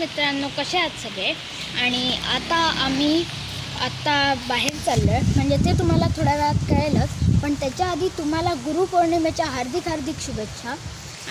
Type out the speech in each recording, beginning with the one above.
मित्रांनो कसे आहात सगळे? आणि आता आम्ही आत्ता बाहेर चाललो आहे म्हणजे ते तुम्हाला थोड्या वेळात कळेलच पण त्याच्या आधी तुम्हाला गुरुपौर्णिमेच्या हार्दिक हार्दिक शुभेच्छा.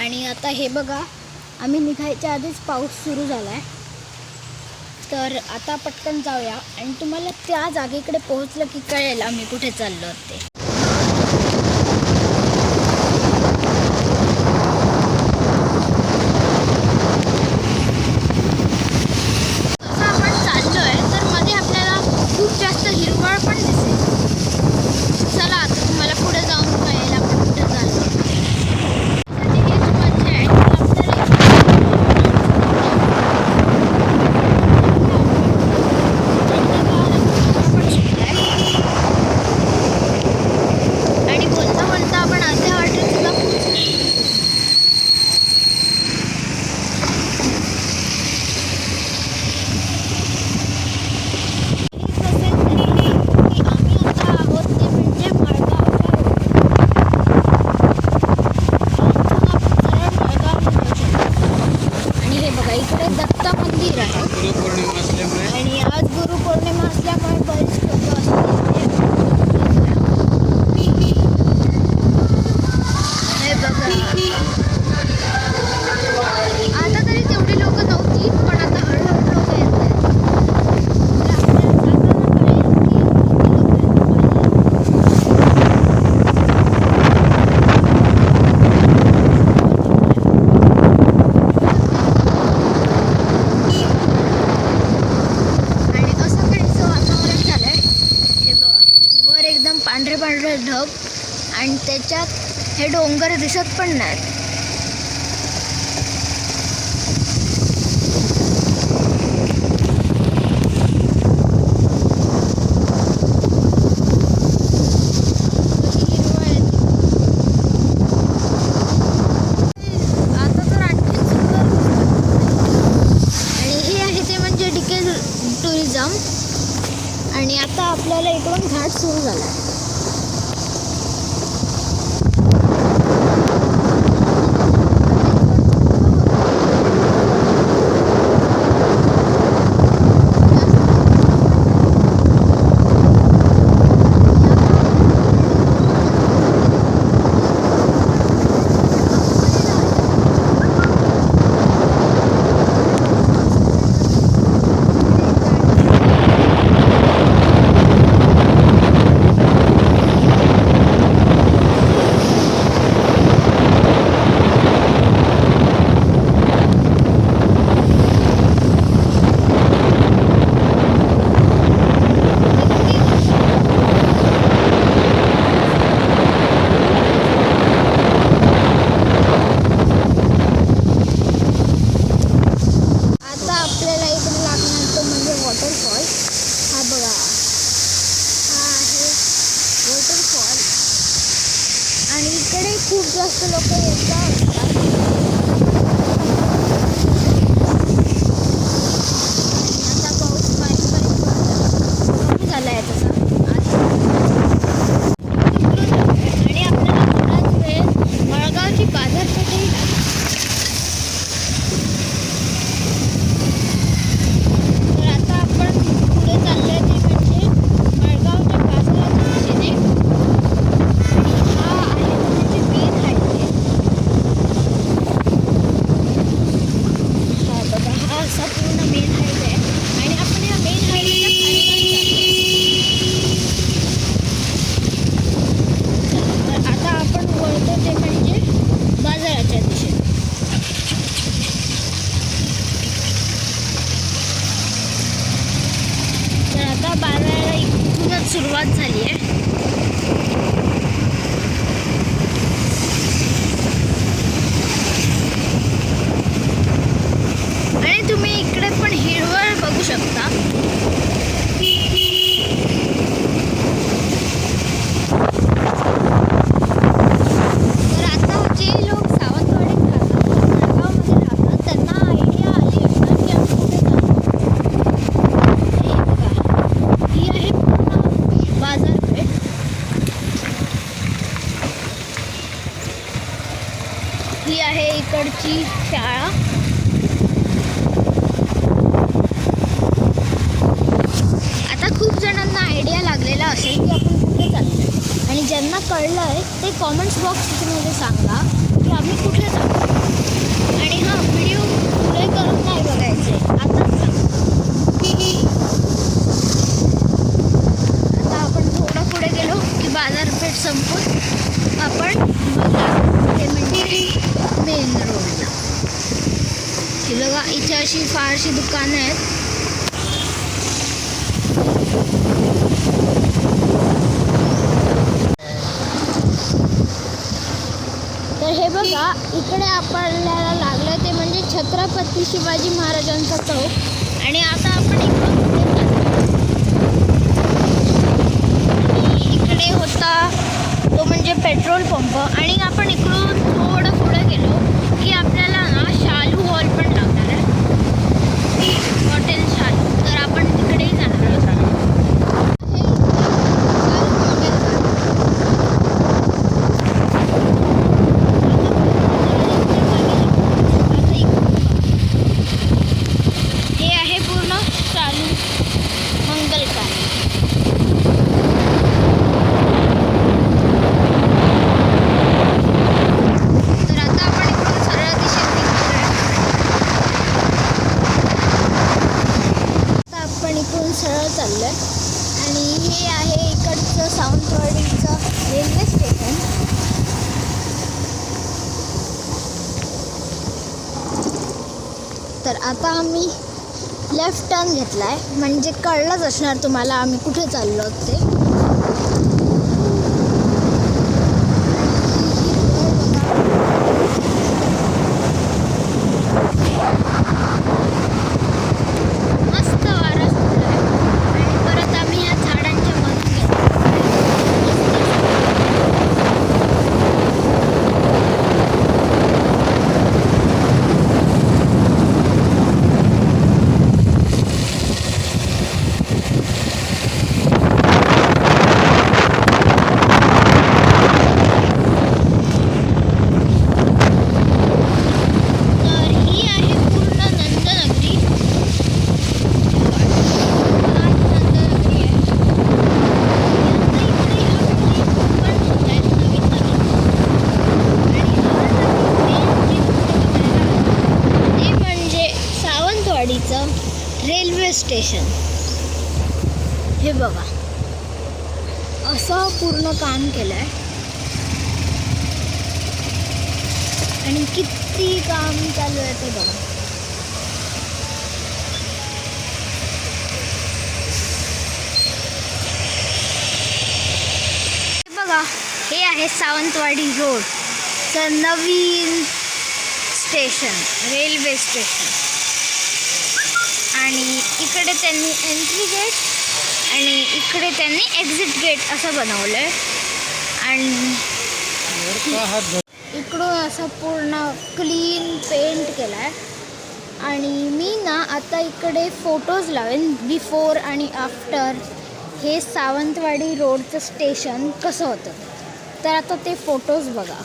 आणि आता हे बघा आम्ही निघायच्या आधीच पाऊस सुरू झाला आहे तर आता पटकन जाऊया. आणि तुम्हाला त्या जागेकडे पोहोचलं की कळेल आम्ही कुठे चाललो ते. बघा इकडे दत्त मंदिर आहे आणि आज गुरुपौर्णिमा असल्यामुळे बरेच लोक असतात. वर एकदम पांढरे पांढरे ढग आणि त्याच्यात हे डोंगर दिसत पण नाहीत. 这里。ही आहे इकडची शाळा. आता खूप जणांना आयडिया लागलेला असेल की आपण कुठे चाललो आणि ज्यांना कळलं आहे ते कॉमेंट्स बॉक्समध्ये सांगा की आम्ही कुठे चाललो अशी फारशी दुकानं आहेत. तर हे बघा इकडे आपल्याला लागलं ते म्हणजे छत्रपती शिवाजी महाराजांचा चौक. आणि आता आपण इकडून इकडे होता तो म्हणजे पेट्रोल पंप. आणि आपण इकडून थोडं पुढं गेलो की आपल्याला ना शालू हॉल पण लागतो आहे हॉटेल शालू तर आपण तिकडेही जाणार आहोत हे इथे शालू हॉटेल आहे. हे आहे पूर्ण चालू मंगल कार्य तर आता आपण इकडून सरळ दिशेत निघतोय आता आपण इकडून सरळ चाललोय आणि हे आहे इकडचं सावंतवाडीचं रेल्वे स्टेशन तर आता आम्ही लेफ्ट टर्न घेतला आहे म्हणजे कळलंच असणार तुम्हाला आम्ही कुठे चाललो आहोत ते मस्त वारा सुटलाय आणि परत आम्ही या झाडांच्या मध्ये गेलो तर ही आहे पूर्ण नंदनगरी आज नंदनगरी आहे आता इकडे ह्या building पण होत आहेत नवीन नवीन आणि आज आम्ही main जे कुठे बघायला आलो, ते म्हणजे सावंतवाडीचं रेल्वे स्टेशन हे बघा असं पूर्ण काम केलं आहे आणि किती काम चालू आहे ते बघा हे बघा हे आहे सावंतवाडी रोड. नवीन स्टेशन रेल्वे स्टेशन. आणि इकडे त्यांनी एंट्री गेट आणि इकडे त्यांनी एक्झिट गेट असं बनवलं आहे आणि इकडून असं पूर्ण क्लीन पेंट केला आहे आणि मी ना आता इकडे फोटोज लावेन बिफोर आणि आफ्टर हे सावंतवाडी रोडचं स्टेशन कसं होतं. तर आता ते फोटोज बघा.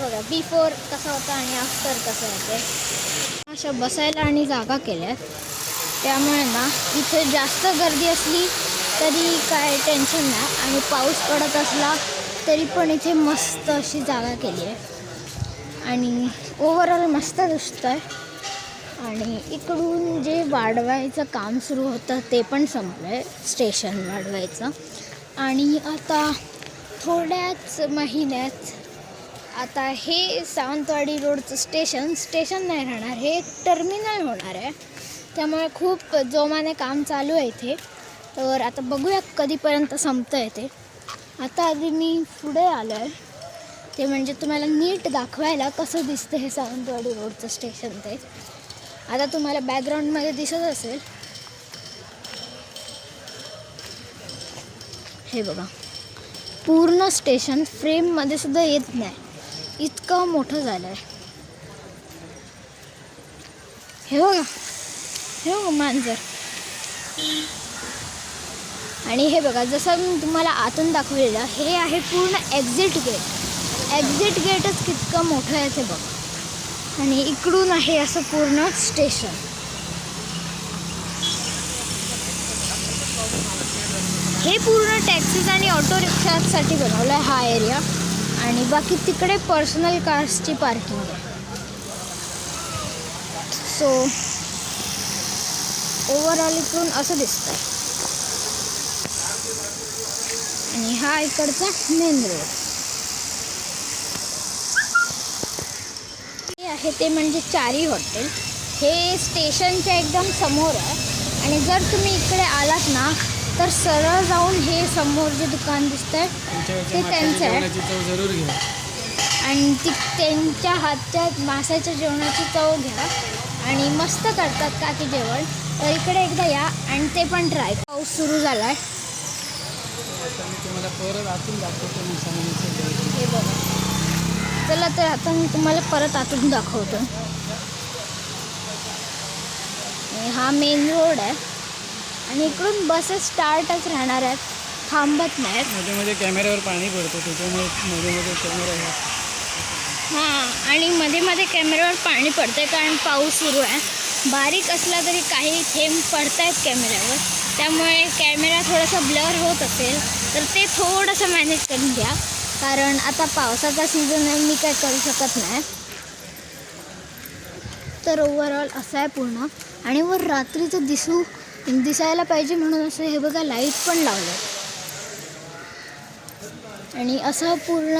बघा बिफोर कसं होतं आणि आफ्टर कसं होतं. अशा बसायला आणि जागा केल्या. आहेत त्यामुळे ना इथे जास्त गर्दी असली तरी काय टेन्शन नाही आणि पाऊस पडत असला तरी पण इथे मस्त अशी जागा केली आहे. आणि ओव्हरऑल मस्त दिसतं आहे आणि इकडून जे वाढवायचं काम सुरू होतं ते पण संपलं आहे स्टेशन वाढवायचं. आणि आता थोड्याच महिन्यात आता हे सावंतवाडी रोडचं स्टेशन स्टेशन नाही राहणार हे एक टर्मिनल होणार आहे. त्यामुळे खूप जोमाने काम चालू आहे इथे. तर आता बघूया कधीपर्यंत संपतं आहे ते. आता आधी मी पुढे आलो आहे ते म्हणजे तुम्हाला नीट दाखवायला कसं दिसतं हे सावंतवाडी रोडचं स्टेशन ते. आता तुम्हाला बॅकग्राऊंडमध्ये दिसत असेल. हे बघा. पूर्ण स्टेशन फ्रेममध्ये सुद्धा येत नाही. इतकं मोठं झालं आहे हे बघा. हे बघा मांजर. आणि हे बघा जसं मी तुम्हाला आतून दाखवलेलं हे आहे पूर्ण एक्झिट गेट एक्झिट गेटच कितकं मोठं आहे ते बघा. आणि इकडून आहे असं पूर्ण स्टेशन हे पूर्ण टॅक्सीज आणि ऑटो रिक्षासाठी बनवलं आहे हा एरिया आणि बाकी तिकडे पर्सनल कार्सची पार्किंग आहे. सो ओव्हरऑल इकडून असं दिसतं आणि हा इकडचा मेन रोड हे आहे ते म्हणजे चारी हॉटेल हे स्टेशनच्या एकदम समोर आहे. आणि जर तुम्ही इकडे आलात ना तर सरळ जाऊन हे समोर जे दुकान दिसतंय ते त्यांचं आहे. जरूर घ्या. आणि ती त्यांच्या हातच्या माशाच्या जेवणाची चव घ्या. आणि मस्त करतात काकी जेवण. तर इकडे एकदा या आणि ते पण ट्राय पाऊस सुरू झाला आहे. हे बघा. चला तर आता मी तुम्हाला परत आतून दाखवतो. हा मेन रोड आहे. आणि इकडून बसेस स्टार्टच राहणार आहेत. थांबत नाहीत. मध्ये मध्ये कॅमेऱ्यावर पाणी पडतं त्याच्यामुळे मध्ये मध्ये कॅमेरा आहे. हां आणि मध्ये मध्ये कॅमेऱ्यावर पाणी पडतंय कारण पाऊस सुरू आहे. बारीक असला तरी काही थेंब पडत आहेत कॅमेऱ्यावर. त्यामुळे कॅमेरा थोडासा ब्लर होत असेल तर ते थोडंसं मॅनेज करून घ्या. कारण आता पावसाचा सीझन आहे मी काय करू शकत नाही. तर ओव्हरऑल असं आहे पूर्ण. आणि वर रात्रीचं दिसू दिसायला पाहिजे म्हणून असं हे बघा लाइट पण लावलं. आणि असं पूर्ण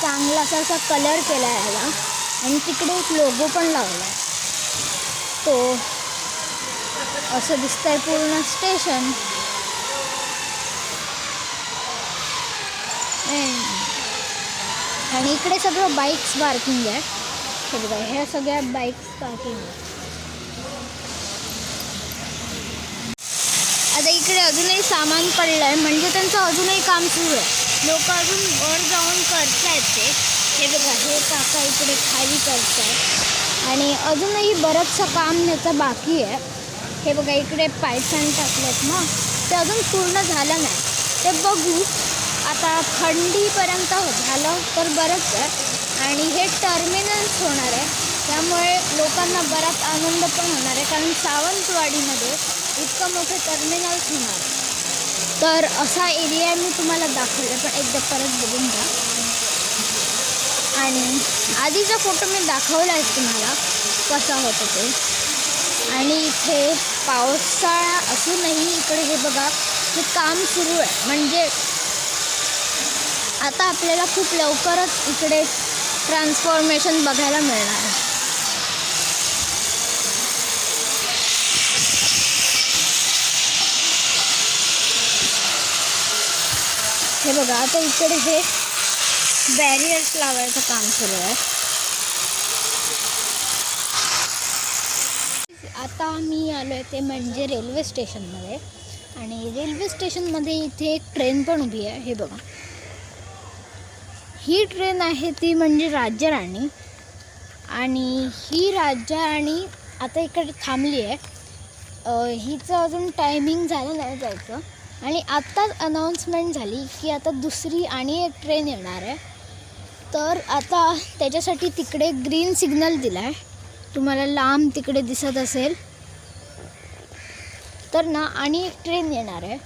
चांगला असा असा कलर केला आहे याला आणि तिकडे एक लोगो पण लावला. आहे तो असं दिसतंय पूर्ण स्टेशन आणि इकडे सगळं बाईक्स पार्किंग आहे. हे बघा ह्या सगळ्या बाईक्स पार्किंग आहे. आता इकडे अजूनही सामान पडलं आहे म्हणजे त्यांचं अजूनही काम सुरू आहे. लोक अजून वर जाऊन करतायत ते. हे बघा हे काका इकडे खाली करतायत. आणि अजूनही बरंचसं काम त्याचं बाकी आहे. हे बघा इकडे पायथन टाकलेत ना. ते अजून पूर्ण झालं नाही. ते बघू. आता थंडीपर्यंत झालं तर बरंच आहे. आणि हे टर्मिनल्स होणार आहे. त्यामुळे लोकांना बराच आनंद पण होणार आहे. कारण सावंतवाडीमध्ये इतकं मोठं टर्मिनल्स होणार तर असा एरिया मी तुम्हाला दाखवला पण एकदा परत बघून घ्या. आणि आधीचा फोटो मी दाखवला आहे तुम्हाला कसा होता ते. आणि इथे पावसाळा असूनही इकडे हे बघा हे काम सुरू आहे. म्हणजे आता आपल्याला खूप लवकरच इकडे ट्रान्सफॉर्मेशन बघायला मिळणार आहे. हे बघा आता इकडे हे बॅरियर्स लावायचं काम सुरू आहे. आता मी आलो आहे ते म्हणजे रेल्वे स्टेशनमध्ये आणि रेल्वे स्टेशनमध्ये इथे एक ट्रेन पण उभी आहे हे बघा. ही ट्रेन आहे ती म्हणजे राज्यराणी आणि ही राज्यराणी आता इकडे थांबली आहे. हिचं अजून टायमिंग झालं नाही जायचं. आणि आत्ताच अनाऊन्समेंट झाली की आता दुसरी आणि एक ट्रेन येणार आहे. तर आता त्याच्यासाठी तिकडे ग्रीन सिग्नल दिला आहे तुम्हाला लांब तिकडे दिसत असेल. तर ना आणि एक ट्रेन येणार आहे.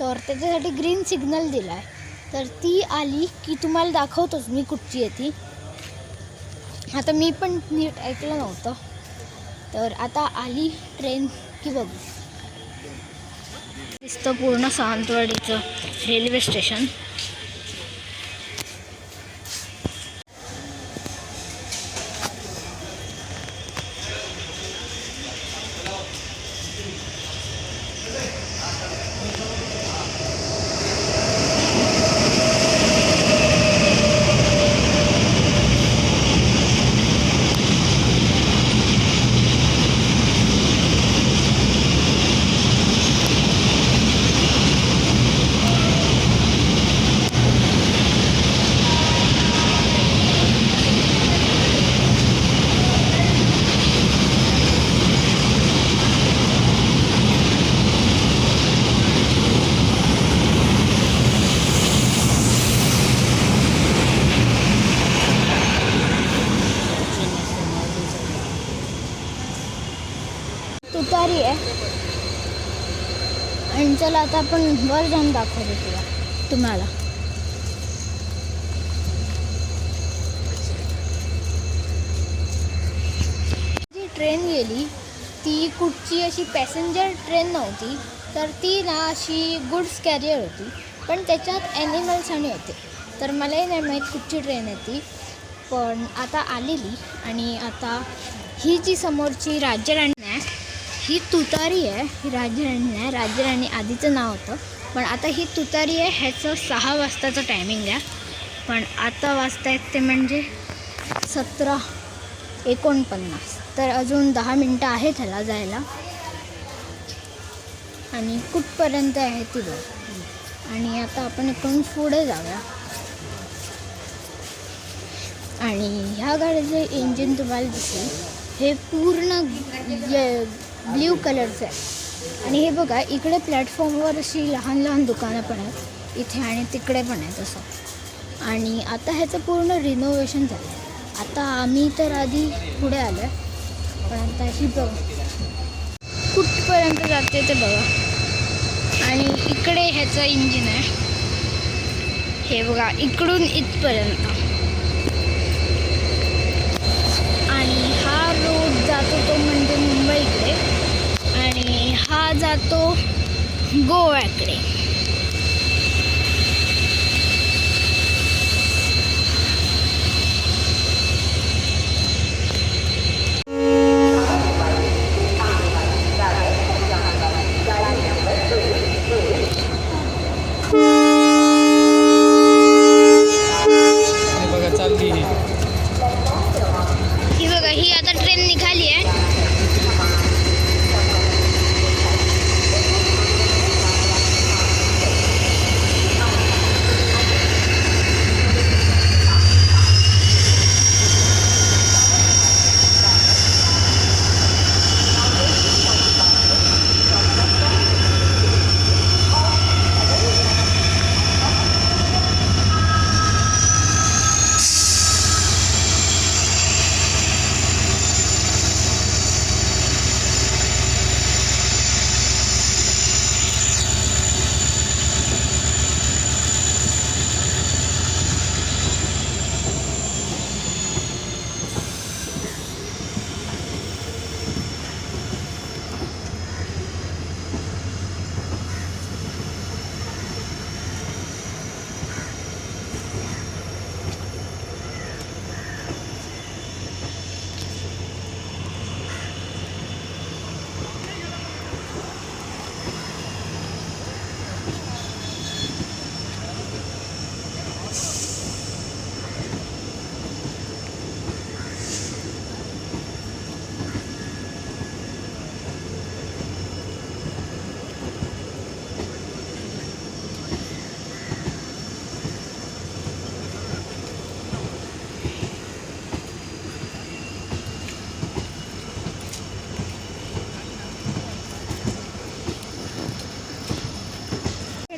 तर त्याच्यासाठी ग्रीन सिग्नल दिला आहे तर ती आली की तुम्हाला दाखवतोच मी कुठची आहे ती. आता मी पण नीट ऐकलं नव्हतं. तर आता आली ट्रेन की बघू. दिसतं पूर्ण सावंतवाडीचं रेल्वे स्टेशन चला आता आपण वर जाऊन दाखवतो तुला. तुम्हाला. जी ट्रेन गेली ती कुठची अशी पॅसेंजर ट्रेन नव्हती तर ती ना अशी गुड्स कॅरियर होती पण त्याच्यात ॲनिमल्स आणि होते. तर मलाही नाही माहीत कुठची ट्रेन आहे ती पण आता आलेली आणि आता ही जी समोरची राज्यराणी ही तुतारी आहे ही राजराणी आहे. राजराणी आधीचं नाव होतं. पण आता ही तुतारी आहे ह्याचं सहा वाजताचं टायमिंग आहे. पण आता वाजता आहेत ते म्हणजे सतरा एकोणपन्नास. तर अजून दहा मिनटं आहेत ह्याला जायला. आणि कुठपर्यंत आहे ती बघ. आणि आता आपण इकडून पुढे जाऊया. आणि ह्या गाडीचं इंजिन तुम्हाला दिसेल. हे पूर्ण ब्ल्यू कलरचं आहे. आणि हे बघा इकडे प्लॅटफॉर्मवर अशी लहान लहान दुकानं पण आहेत. इथे आणि तिकडे पण आहेत असं. आणि आता ह्याचं पूर्ण रिनोव्हेशन झालं आहे आता आम्ही तर आधी पुढे आलो आहे पण आता ही बघ कुठपर्यंत जाते ते बघा. आणि इकडे ह्याचं इंजिन आहे. हे बघा इकडून इथपर्यंत आणि हा रोड जातो तो म्हणजे मुंबईकडे आणि हा जातो गोव्याकडे.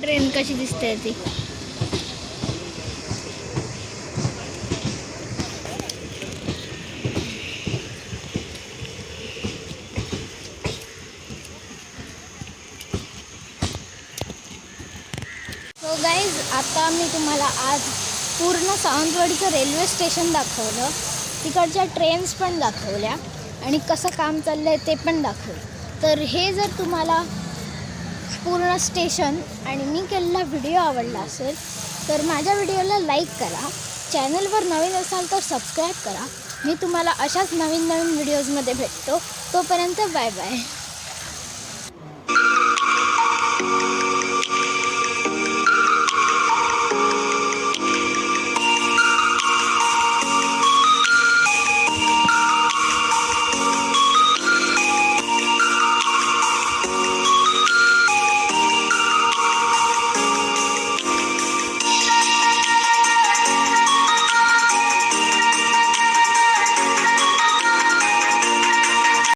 ट्रेन कशी दिसते ती? सो गाईज आता मी तुम्हाला आज पूर्ण सावंतवाडीचं रेल्वे स्टेशन दाखवलं. तिकडच्या ट्रेन्स पण दाखवल्या आणि कसं काम चाललं आहे ते पण दाखवलं. तर हे जर तुम्हाला पूर्ण स्टेशन आणि मी केलेला व्हिडिओ आवडला असेल तर माझ्या व्हिडिओला लाईक करा. चॅनलवर नवीन असाल तर सबस्क्राईब करा. मी तुम्हाला अशाच नवीन नवीन व्हिडिओजमध्ये भेटतो. तोपर्यंत बाय बाय